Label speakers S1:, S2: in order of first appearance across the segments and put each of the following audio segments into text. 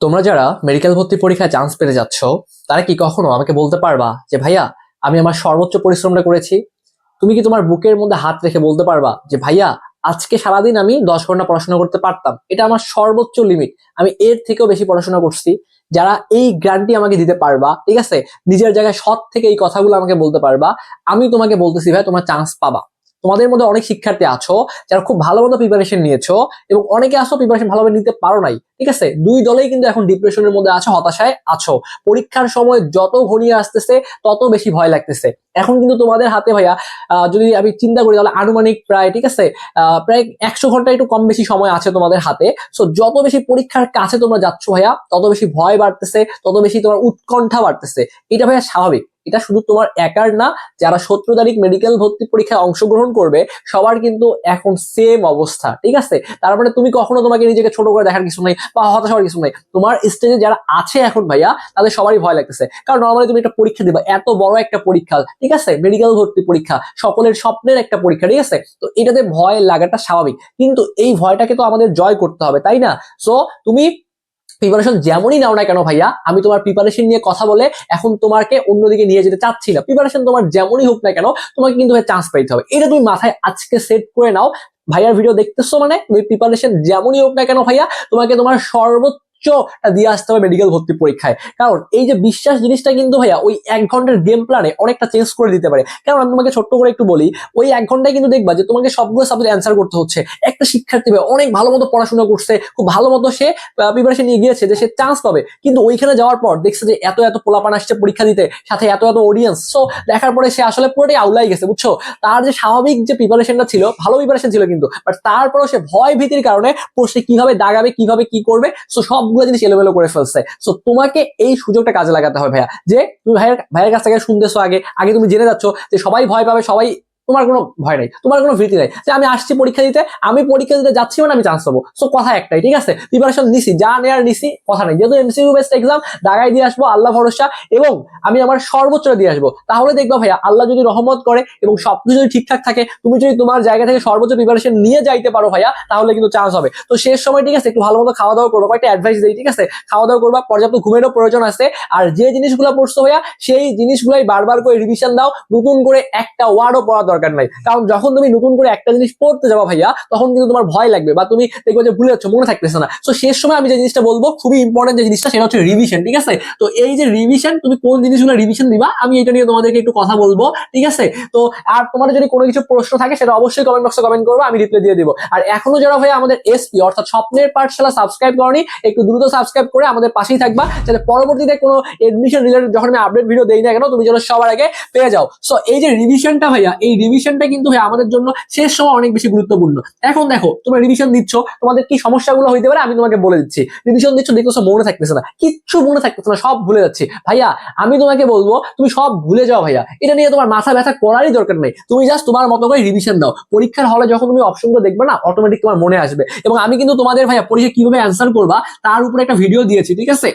S1: তোমরা যারা মেডিকেল ভর্তি পরীক্ষায় চান্স পেতে যাচ্ছ, তারা কি কখনো আমাকে বলতে পারবা যে, ভাইয়া, আমি আমার সর্বোচ্চ পরিশ্রমটা করেছি তুমি কি তোমার বুকের মধ্যে হাত রেখে বলতে পারবা যে, ভাইয়া, আজকে সারাদিন আমি দশ ঘণ্টা পড়াশোনা করতে পারতাম এটা আমার সর্বোচ্চ লিমিট আমি এর থেকেও বেশি পড়াশোনা করছি। যারা এই গ্রান্টি আমাকে দিতে পারবা, ঠিক আছে? নিজের জায়গায় সৎ থেকে এই কথাগুলো আমাকে বলতে পারবা। আমি তোমাকে বলতেছি ভাই তোমার চান্স পাবা তোমাদের মধ্যে অনেক শিক্ষার্থী আছো, যারা খুব ভালো মতো প্রিপারেশন নিয়েছো এবং অনেকে আসো প্রিপারেশন ভালোভাবে নিতে পারো নাই, ঠিক আছে? দুই দলেই কিন্তু এখন ডিপ্রেশনের মধ্যে আছো, হতাশায় আছো। পরীক্ষার সময় যত ঘনিয়ে আসতেছে, তত বেশি ভয় লাগতেছে। এখন কিন্তু তোমাদের হাতে ভাইয়া যদি আমি চিন্তা করি তাহলে আনুমানিক প্রায়, ঠিক আছে? প্রায় একশো ঘণ্টা একটু কম বেশি সময় আছে তোমাদের হাতে। সো যত বেশি পরীক্ষার কাছে তোমরা যাচ্ছ ভাইয়া, তত বেশি ভয় বাড়তেছে, তত বেশি তোমার উৎকণ্ঠা বাড়তেছে। এটা ভাইয়া স্বাভাবিক। এটা শুধু তোমার একার না, যারা সতেরো তারিখ মেডিকেল ভর্তি পরীক্ষায় অংশগ্রহণ করবে, সবার কিন্তু এখন সেম অবস্থা, ঠিক আছে? তার মানে তুমি কখনো তোমাকে নিজেকে ছোট করে দেখার কিছু নাই, বা হতাশ হওয়ার কিছু নাই। তোমার স্টেজে যারা আছে এখন ভাইয়া, তাদের সবারই ভয় লাগতেছে। কারণ নর্মালি তুমি একটা পরীক্ষা দিবা, এত বড় একটা পরীক্ষা, ঠিক আছে? মেডিকেল ভর্তি পরীক্ষা, সকলের স্বপ্নের একটা পরীক্ষা, ঠিক আছে? তো এটাতে ভয় লাগাটা স্বাভাবিক। কিন্তু এই ভয়টাকে তো আমাদের জয় করতে হবে, তাই না? সো তুমি প্রিপারেশন যেমনই নাও না কেন ভাইয়া, আমি তোমার প্রিপারেশন নিয়ে কথা বলে এখন তোমাকে অন্যদিকে নিয়ে যেতে চাচ্ছি না। প্রিপারেশন তোমার যেমনই হোক না কেন, তোমাকে কিন্তু চান্স পাইতে হবে। এটা তুমি মাথায় আজকে সেট করে নাও। ভাইয়ার ভিডিও দেখতেছো মানে? তুমি প্রিপারেশন যেমনই হোক না কেন ভাইয়া, তোমাকে তোমার সর্বোচ্চ দিয়ে আসতে হবে মেডিকেল ভর্তি পরীক্ষায়। কারণ এই যে বিশ্বাস জিনিসটা কিন্তু ভাইয়া, ওই এক ঘণ্টার গেম প্ল্যানে অনেকটা চেঞ্জ করে দিতে পারে। কারণ আমি তোমাকে ছোট্ট করে একটু বলি, ওই এক ঘন্টায় কিন্তু দেখবা যে তোমাকে সবগুলো সাবজেক্ট অ্যান্সার করতে হচ্ছে। একটা শিক্ষার্থী অনেক ভালো মতো পড়াশোনা করছে, খুব ভালো মতো সে প্রিপারেশন নিয়ে গিয়েছে যে সে চান্স পাবে। কিন্তু ওইখানে যাওয়ার পর দেখছে যে এত এত পোলাপান আসছে পরীক্ষা দিতে, সাথে এত এত অডিয়েন্স সো দেখার পরে সে আসলে পুরোটাই আউলাই গেছে, বুঝছ? তার যে স্বাভাবিক যে প্রিপারেশনটা ছিল, ভালো প্রিপারেশন ছিল কিন্তু বাট তারপরেও সে ভয় ভীতির কারণে সে কীভাবে দাগাবে, কীভাবে কি করবে? সো সবগুলো জিনিস এলোমেলো করে ফেলছে। সো তোমাকে এই সুযোগটা কাজে লাগাতে হবে ভাইয়া। যে তুমি ভাইয়ের ভাইয়ের কাছ থেকে শুনতেছো আগে আগে তুমি জেনে যাচ্ছ যে সবাই ভয় পাবে, সবাই তোমার কোনো ভয় নাই, তোমার কোনো ভীতি নাই। যে আমি আসছি পরীক্ষা দিতে, আমি পরীক্ষা দিতে যাচ্ছি মানে আমি চান্স পাবো। সো কথা একটাই, ঠিক আছে? প্রিপারেশন নিছি, যা নেয়ার নিছি, কথা নেই। যেহেতু এমসিইউ বেস্ট এক্সাম দাগাই দিয়ে আসব, আল্লাহ ভরসা, এবং আমি আমার সর্বোচ্চ দিয়ে আসব। তাহলে দেখবা ভাইয়া, আল্লাহ যদি রহমত করে, এবং সবকিছু যদি ঠিকঠাক থাকে, তুমি যদি তোমার জায়গা থেকে সর্বোচ্চ প্রিপারেশন নিয়ে যাইতে পারো ভাইয়া, তাহলে কিন্তু চান্স হবে। তো শেষ সময়, ঠিক আছে? একটু ভালো মতো খাওয়া দাওয়া করব, কয়েকটা অ্যাডভাইস দিই, ঠিক আছে? খাওয়া দাওয়া করবা, পর্যাপ্ত ঘুমেরও প্রয়োজন আছে। আর যে জিনিসগুলো পড়ছো ভাইয়া, সেই জিনিসগুলাই বারবার করে রিভিশন দাও, নতুন করে একটা ওয়ার্ডও পড়া দরকার নাই। কারণ যখন তুমি নতুন করে একটা জিনিস পড়তে যাব ভাইয়া, তখন কিন্তু তোমার ভয় লাগবে বা তুমি দেখবে যে ভুলে যাচ্ছ, মনে থাকতেছে না। তো শেষ সময় আমি যে জিনিসটা বলব, খুবই ইম্পর্টেন্ট যে জিনিসটা, সেটা হচ্ছে রিভিশন ঠিক আছে? তো এই যে রিভিশন তুমি কোন জিনিসগুলো রিভিশন দিবা, আমি এটা নিয়ে তোমাদেরকে একটু কথা বলব, ঠিক আছে? তো আর তোমাদের যদি কোনো কিছু প্রশ্ন থাকে, সেটা অবশ্যই কমেন্ট বক্সে কমেন্ট করব, আমি রিপ্লাই দিয়ে দিব। আর এখনও যারা ভাই আমাদের এসপি অর্থাৎ স্বপ্নের পাঠশালা সাবস্ক্রাইব করনি, একটু দ্রুত সাবস্ক্রাইব করে আমাদের পাশেই থাকবা, যাতে পরবর্তীতে কোনো এডমিশন রিলেটেড যখন আমি আপডেট ভিডিও দেই না কেন, তুমি যেন সবার আগে পেয়ে যাও। সো এই যে রিভিশনটা ভাইয়া, এই রিভিশনটা কিন্তু আমাদের জন্য শেষ সময় অনেক বেশি গুরুত্বপূর্ণ। এখন দেখো, তোমরা রিভিশন দিচ্ছ তোমাদের কি সমস্যাগুলো হইতে পারে আমি তোমাকে বলে দিচ্ছি। রিভিশন দিচ্ছ দেখতেছো মনে থাকতেছে না। কিচ্ছু মনে থাকতেছে না, সব ভুলে যাচ্ছে। ভাইয়া, আমি তোমাকে বলব, তুমি সব ভুলে যাও ভাইয়া। এটা নিয়ে তোমার মাথা ব্যথা করারই দরকার নেই। তুমি জাস্ট তোমার মতো করে রিভিশন দাও পরীক্ষার হলে যখন তুমি অপশনগুলো দেখবে না অটোমেটিক তোমার মনে আসবে। এবং আমি কিন্তু তোমাদের ভাইয়া পরীক্ষা কীভাবে অ্যান্সার করবা, তার উপরে একটা ভিডিও দিয়েছি, ঠিক আছে?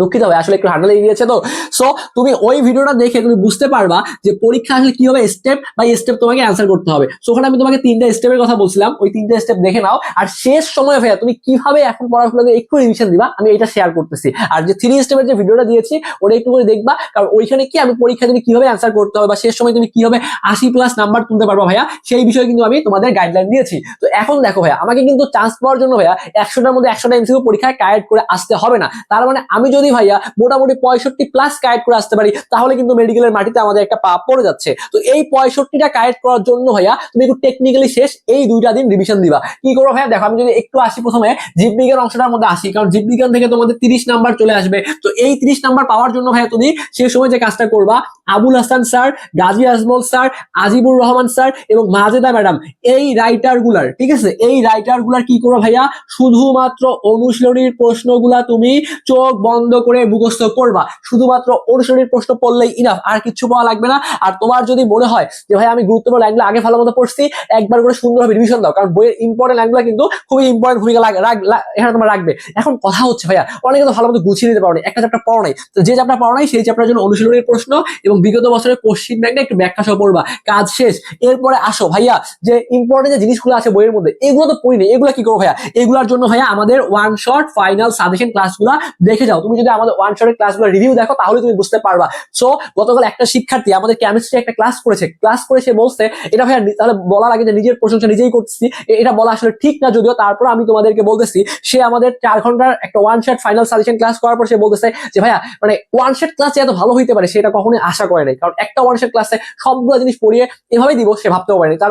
S1: দুঃখিত ভাই, আসলে একটু লেগে গিয়েছে তো। সো তুমি ওই ভিডিওটা দেখে তুমি বুঝতে পারবা যে পরীক্ষা আসলে কীভাবে স্টেপ বাই স্টেপ তোমাকে অ্যান্সার করতে হবে। সো ওখানে আমি তোমাকে তিনটা স্টেপের কথা বলছিলাম। ওই তিনটা স্টেপ দেখে নাও। আর শেষ সময় ভাইয়া, তুমি কীভাবে এখন পড়াশোনাকে একটু রিভিশন দিবা, আমি এটা শেয়ার করতেছি। আর যে থ্রি স্টেপের যে ভিডিওটা দিয়েছি, ওটা একটু করে দেখবা। কারণ ওইখানে কি আমি পরীক্ষা তুমি কীভাবে অ্যান্সার করতে হবে বা শেষ সময় তুমি কীভাবে আশি প্লাস নাম্বার তুলতে পারবা ভাইয়া, সেই বিষয়ে কিন্তু আমি তোমাদের গাইডলাইন দিয়েছি। তো এখন দেখো ভাইয়া, আমাকে কিন্তু চান্স পাওয়ার জন্য ভাইয়া, একশোটার মধ্যে একশোটা এমসিকিউ পরীক্ষায় কায়েট করে আসতে হবে না। তার মানে আমি যদি ভাইয়া মোটামুটি পঁয়ষট্টি প্লাস কায়েট করে আসতে পারি, তাহলে কিন্তু মেডিকেলের মাটিতে আমাদের একটা পা পড়ে যাচ্ছে। তো এই পঁয়ষট্টিটা কায়েট করার জন্য ভাইয়া তুমি একটু টেকনিক্যালি শেষ এই দুইটা দিন রিভিশন দিবা। কি করো ভাইয়া? দেখো, আমি যদি একটু আসি প্রথমে, জীববিজ্ঞান অংশটার মধ্যে আসি, কারণ জীববিজ্ঞান থেকে তোমাদের তিরিশ নাম্বার চলে আসবে। তো এই তিরিশ নাম্বার পাওয়ার জন্য ভাইয়া তুমি সেই সময় যে কাজটা করবা, Abul Hasan sir Gazi Azmal sir Azibur Rahman sir এবং মাজেদা ম্যাডাম এই রাইটারগুলার, ঠিক আছে? এই রাইটারগুলার কি করো ভাইয়া? শুধুমাত্র অনুশীলনীর প্রশ্নগুলা তুমি চোখ বন্ধ বন্ধ করে মুখস্থ করবা। শুধুমাত্র অনুশীলনীর প্রশ্ন পড়লেই ইনাফ আর কিছু পাওয়া লাগবে না। আর তোমার যদি মনে হয় যে, ভাই, আমি গুরুত্বপূর্ণ লাইনগুলো আগে ভালো মতো পড়ছি, একবার করে সুন্দরভাবে রিভিশন দাও। কারণ বইয়ের ইম্পর্টেন্ট লাইনগুলো কিন্তু খুবই ইম্পর্টেন্ট ভূমিকা এখানে তোমার রাখবে। এখন কথা হচ্ছে, ভাইয়া, অনেকে তো ভালো মতো গুছিয়ে নিতে পারো না। একটা চ্যাপ্টার পড়ো নাই। তো যে চ্যাপ্টার পড়ো নাই, সেই চ্যাপ্টার জন্য অনুশীলনের প্রশ্ন এবং বিগত বছরের কোশ্চিন ব্যাংকটা একটু ব্যাখ্যা সহ পড়বা। কাজ শেষ। এরপরে আসো, ভাইয়া, যে ইম্পর্টেন্ট যে জিনিসগুলো আছে বইয়ের মধ্যে, এগুলো তো পড়ি নেই। এগুলো কি করব, ভাইয়া? এগুলোর জন্য, ভাইয়া, আমাদের ওয়ান শট ফাইনাল সাজেশন ক্লাসগুলো দেখে যাও। তুমি যদি আমাদের ওয়ান শটের ক্লাসগুলো রিভিউ দেখো, তাহলে তুমি বুঝতে পারবা। সো গতকাল একটা শিক্ষার্থী আমাদের কেমিস্ট্রি একটা ক্লাস করেছে। ক্লাস করে সে বলছে, এটা ভাইয়া নি- তাহলে বলার আগে যে নিজের প্রশংসা নিজেই করতেছি এটা বলা আসলে ঠিক না, যদিও তারপর আমি তোমাদেরকে বলতেছি, সে আমাদের চার ঘণ্টার একটা one shot final suggestion class করার পর সে বলতেছে যে, ভাইয়া মানে ওয়ান শট ক্লাসে এত ভালো হইতে পারে, সেটা কখনোই আশা করে নাই। কারণ একটা ওয়ান শট ক্লাসে সবগুলো জিনিস পড়িয়ে এভাবেই দিব, সে ভাবতেও পারেনি তার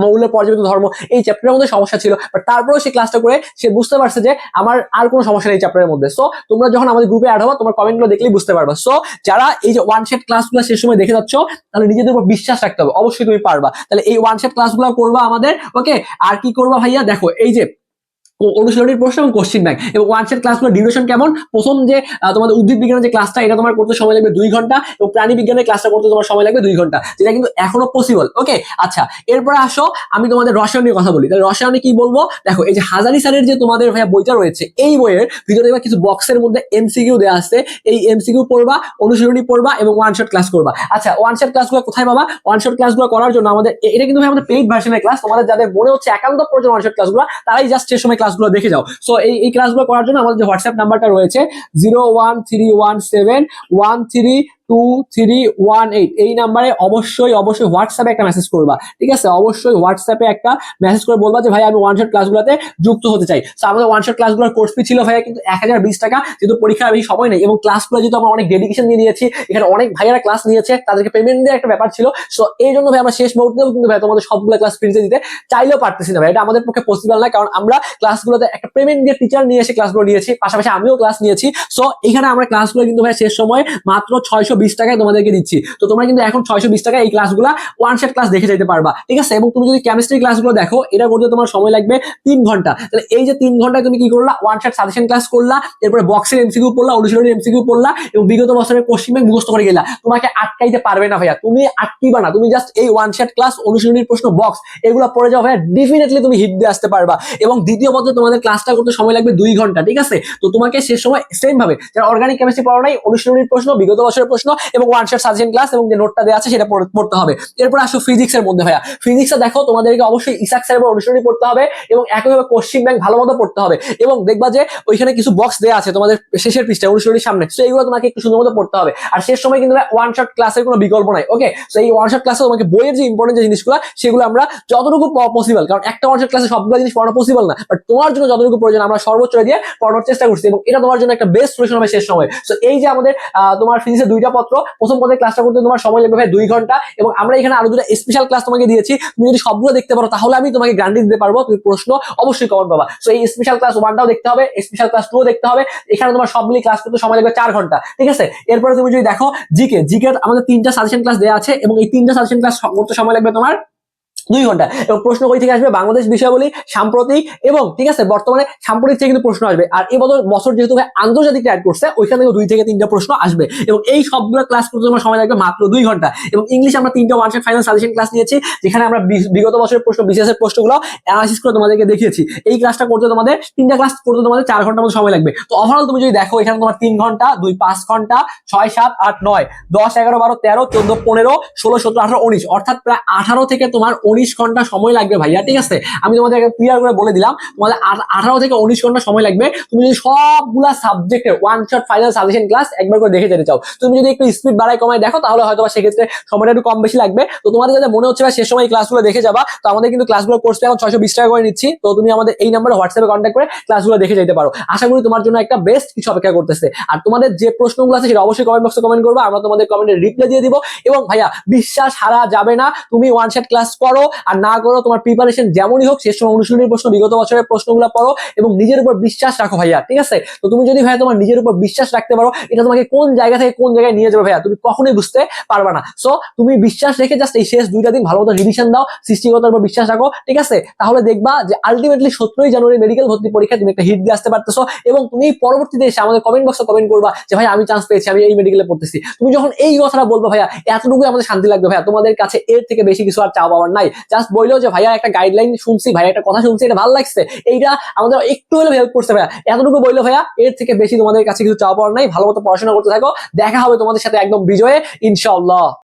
S1: মৌলের পর্যবেক্ষিত ধর্ম এই চ্যাপ্টারের মধ্যে সমস্যা ছিল। বাট তারপরেও সে ক্লাসটা করে, সে বুঝতে পারছে যে, আমার আর কোনো সমস্যা নেই চ্যাপ্টারের মধ্যে। সো তোমরা যখন আমাদের গ্রুপে অ্যাড হব, তোমার কমেন্টগুলো দেখলেই বুঝতে পারবা। সো যারা এই যে ওয়ান শেট ক্লাসগুলো সে সময় দেখে যাচ্ছ, তাহলে নিজেদের উপর বিশ্বাস রাখতে হবে। অবশ্যই তুমি পারবা। তাহলে এই ওয়ান শেট ক্লাসগুলো করবা আমাদের ওকে আর কি করবা ভাইয়া? দেখো, এই যে অনুশীলনীর প্রশ্ন এবং কোশ্চিন ব্যাংক এবং ওয়ান সেট ক্লাসগুলো ডিউরেশন কেমন? প্রথম যে তোমাদের উদ্ভিদ বিজ্ঞানের যে ক্লাসটা এটা তোমার করতে সময় লাগবে দুই ঘণ্টা এবং প্রাণী বিজ্ঞানের ক্লাসটা করতে তোমার সময় লাগবে দুই ঘণ্টা। যেটা কিন্তু এখনও পসিবল ওকে আচ্ছা এরপরে আসো, আমি তোমাদের রসায়ন নিয়ে কথা বলি। তাহলে রসায়নে কি বলব? দেখো, এই যে হাজারি স্যারের যে তোমাদের ভাইয়া বইটা রয়েছে, এই বইয়ের ভিতরে দেখবা কিছু বক্সের মধ্যে এমসিকিউ দেওয়া আছে। এই এমসিকিউ পড়বা, অনুশীলনী পড়বা এবং ওয়ান শট ক্লাস করবা। আচ্ছা ওয়ান শট ক্লাসগুলো কোথায় পাবা? ওয়ান শট ক্লাসগুলো করার জন্য আমাদের এটা কিন্তু আমাদের পেইড ভার্সনের ক্লাস তোমাদের যাদের মনে হচ্ছে একান্ত প্রয়োজন ওয়ান শট ক্লাসগুলো তারাই জাস্ট সে সময় ক্লাসগুলো দেখে যাও। সো এই এই ক্লাসগুলো করার জন্য আমাদের যে হোয়াটসঅ্যাপ নাম্বারটা রয়েছে zero one three one seven one three two three one eight এই নাম্বারে অবশ্যই অবশ্যই হোয়াটসঅ্যাপে একটা মেসেজ করবা। ঠিক আছে? অবশ্যই হোয়াটসঅ্যাপে একটা মেসেজ করে বলবা যে, ভাই, আমি ওয়ান শট ক্লাসগুলোতে যুক্ত হতে চাই। তো আমাদের ওয়ান শট ক্লাসগুলোর কোর্স ফি ছিল ভাইয়া কিন্তু এক হাজার বিশ টাকা। যেহেতু পরীক্ষার বেশি সময় নেই এবং ক্লাসগুলো যেহেতু আমরা অনেক ডেডিকেশন দিয়ে নিয়েছি, এখানে অনেক ভাইয়ারা ক্লাস নিয়েছে, তাদেরকে পেমেন্ট দেওয়ার একটা ব্যাপার ছিল। সো এই জন্য ভাই আমরা শেষ মুহূর্তেও কিন্তু ভাই তোমাদের সবগুলো ক্লাস ফ্রিতে দিতে চাইলেও পারতেছি না ভাই এটা আমাদের পক্ষে পসিবল না কারণ আমরা ক্লাসগুলোতে একটা পেমেন্ট দিয়ে টিচার নিয়ে এসে ক্লাসগুলো নিয়েছি। পাশাপাশি আমিও ক্লাস নিয়েছি। সো এখানে আমরা ক্লাসগুলো কিন্তু ভাই শেষ সময় মাত্র ছয়শো বিশ টাকায় তোমাদেরকে দিচ্ছি। তো তোমরা কিন্তু এখন ছয়শো বিশ টাকায় এই ক্লাসগুলো ওয়ান সেট ক্লাস দেখে যেতে পারবা। ঠিক আছে? এবং তুমি যদি কেমিস্ট্রি ক্লাসগুলো দেখো এটা করতে তোমার সময় লাগবে তিন ঘণ্টা। তাহলে এই যে তিন ঘন্টায় তুমি কি করলা? ওয়ান সেট সাজেশন ক্লাস করলা, এরপরে বক্সের এমসিকিউ পড়লা অনুশীলনের এমসিকিউ পড়লা, এবং বিগত বছরের কোশ্চিন ব্যাংক মুখস্থ করে গেলা। তোমাকে আটকাইতে পারবে না ভাইয়া। তুমি আটকিবা না। তুমি জাস্ট এই ওয়ান সেট ক্লাস অনুশীলনীর প্রশ্ন বক্স এগুলো পড়ে যাও ভাইয়া। ডেফিনেটলি তুমি হিট দিয়ে আসতে পারবা। এবং দ্বিতীয় পথে তোমাদের ক্লাসটা করতে সময় লাগবে দুই ঘণ্টা। ঠিক আছে? তো তোমাকে সে সময় সেম ভাবে, যারা অর্গানিক কেমিস্ট্রি পড়া নাই, অনুশীলনীর প্রশ্ন, বিগত বছরের প্রশ্ন এবং ওয়ান শট সাজেশন ক্লাস এবং যে নোটটা দেওয়া আছে সেটা পড়তে হবে। এরপর আসো ফিজিক্সের মধ্যে ভাইয়া। ফিজিক্সে দেখো তোমাদেরকে অবশ্যই ইসাক স্যারের অনুশীলনী পড়তে হবে এবং একইভাবে কোশ্চিন ব্যাংক ভালো মতো পড়তে হবে এবং দেখবা যে ওইখানে কিছু বক্স দেওয়া আছে তোমাদের শেষের পৃষ্ঠায়, অনুশীলনীর সামনে। তো এইগুলো তোমাকে একটু সুন্দর মতো পড়তে হবে। আর শেষ সময় কিন্তু ওয়ান ক্লাসের কোনো বিকল্প নাই ওকে তো এই ওয়ান ক্লাসে তোমাকে বইয়ের যে ইম্পর্টেন্ট যে জিনিসগুলো, সেগুলো আমরা যতটুকু পসিবল কারণ একটা ওয়ান ক্লাসে সবগুলো জিনিস পড়ানো পসিবল না। বাট তোমার জন্য যতটুকু প্রয়োজন, আমরা সর্বোচ্চ দিয়ে পড়ানোর চেষ্টা করছি এবং এটা তোমার জন্য একটা বেস্ট সলিউশন হবে শেষ সময়। তো এই যে আমাদের তোমার ফিজিক্সের দুইটা পত্র, প্রথম পথে ক্লাসটা করতে তোমার সময় লাগবে ভাই দুই ঘণ্টা এবং আমরা এখানে আরও দুটা স্পেশাল ক্লাস তোমাকে দিয়েছি। তুমি যদি সবগুলো দেখতে পারো, তাহলে আমি তোমাকে গ্যারান্টি দিতে পারব, তুমি প্রশ্ন অবশ্যই কমন পাবা। তো এই স্পেশাল ক্লাস ওয়ানটাও দেখতে হবে স্পেশাল ক্লাস টুও দেখতে হবে। এখানে তোমার সবগুলি ক্লাস করতে সময় লাগবে চার ঘণ্টা, ঠিক আছে? এরপরে তুমি যদি দেখো জিকে জিকে আমাদের তিনটা সাজেশন ক্লাস দেওয়া আছে এবং এই তিনটা সাজেশন ক্লাস করতে সময় লাগবে তোমার দুই ঘণ্টা। এবং প্রশ্ন কই থেকে আসবে? বাংলাদেশ বিষয়াবলী, সাম্প্রতিক এবং ঠিক আছে, বর্তমানে সাম্প্রতিক থেকে কিন্তু প্রশ্ন আসবে। আর এই বছর বছর যেহেতু আন্তর্জাতিক অ্যাড করছে, ওইখান থেকে দুই থেকে তিনটা প্রশ্ন আসবে। এবং এই সবগুলো ক্লাস করতে তোমার সময় লাগবে মাত্র দুই ঘণ্টা। এবং ইংলিশ আমরা তিনটা ওয়ান ফাইনাল সাজেশন ক্লাস নিয়েছি, যেখানে আমরা বিগত বছরের প্রশ্ন বিশেষ প্রশ্নগুলো অ্যানালাইসিস করে তোমাদেরকে দেখিয়েছি। এই ক্লাসটা করতে তোমাদের তিনটা ক্লাস করতে তোমাদের চার ঘণ্টার মতো সময় লাগবে। তো ওভারঅল তুমি যদি দেখো, এখানে তোমার তিন ঘণ্টা, দুই পাঁচ ঘণ্টা, ছয়, সাত, আট, নয়, দশ, এগারো, বারো, তেরো, চোদ্দ, পনেরো, ষোলো, সতেরো, আঠারো, উনিশ, অর্থাৎ প্রায় আঠারো থেকে তোমার উনিশ ঘণ্টা সময় লাগবে ভাইয়া, ঠিক আছে? আমি তোমাদের ক্লিয়ার করে বলে দিলাম, তোমাদের আঠারো থেকে উনিশ ঘণ্টা সময় লাগবে। তুমি যদি সবগুলা সাবজেক্টের one shot final suggestion class একবার করে দেখে যেতে চাও, তুমি যদি একটু স্পিড বাড়ায় কমায় দেখো, তাহলে হয়তো সেক্ষেত্রে সময়টা একটু কম বেশি লাগবে। তো তোমাদের যাতে মনে হচ্ছে শেষ সময় ক্লাসগুলো দেখে যাবা, তো আমাদের কিন্তু ক্লাসগুলো কোর্স এখন ছয়শো বিশ টাকা করে নিচ্ছি। তো তুমি আমাদের এই নাম্বারে হোয়াটসঅ্যাপে কন্ট্যাক্ট করে ক্লাসগুলো দেখে যেতে পারো। আশা করি তোমার জন্য একটা বেস্ট কিছু অপেক্ষা করতেছে। আর তোমাদের যে প্রশ্নগুলো আছে সেটা অবশ্যই কমেন্ট বক্সে কমেন্ট করব, আমরা তোমাদের কমেন্টে রিপ্লাই দিয়ে দিব। এবং ভাইয়া, বিশ্বাস হারা যাবে না, তুমি ওয়ান শট ক্লাস করো। আর না করো, তোমার প্রিপারেশন যেমনই হোক, শেষ সময় অনুশীলনী প্রশ্ন, বিগত বছরের প্রশ্নগুলো পড়ো এবং নিজের উপর বিশ্বাস রাখো ভাইয়া, ঠিক আছে? তো তুমি যদি ভাইয়া তোমার নিজের উপর বিশ্বাস রাখতে পারো, এটা তোমাকে কোন জায়গা থেকে কোন জায়গায় নিয়ে যাবে ভাইয়া, তুমি কখনোই বুঝতে পারবে না। সো তুমি বিশ্বাস রেখে জাস্ট এই শেষ দুইটা দিন ভালো মতো রিভিশন দাও, সৃষ্টিগতার উপর বিশ্বাস রাখো, ঠিক আছে? তাহলে দেখবা যে আলটিমেটলি সতেরোই জানুয়ারি মেডিকেল ভর্তি পরীক্ষায় তুমি একটা হিট দিয়ে আসতে পারতেছো এবং তুমি পরবর্তীতে এসে আমাদের কমেন্ট বক্সে কমেন্ট করবা যে ভাই আমি চান্স পেয়েছি, আমি এই মেডিকেলে পড়তেছি। তুমি যখন এই কথাটা বলব ভাইয়া, এতটুকুই আমাদের শান্তি লাগবে ভাইয়া। তোমাদের কাছে এর থেকে বেশি কিছু আর চাওয়া পাওয়ার নাই। জাস্ট বলল যে, ভাইয়া, একটা গাইডলাইন শুনছি, ভাইয়া, একটা কথা শুনছি, এটা ভালো লাগছে। এইটা আমাদের একটু হলেও হেল্প করছে, ভাইয়া। এতটুকু বলল ভাইয়া, এর থেকে বেশি তোমাদের কাছে কিছু চাওয়া পাওয়ার নাই। ভালো মতো পড়াশোনা করতে থাকো। দেখা হবে তোমাদের সাথে একদম বিজয়ে, ইনশাআল্লাহ।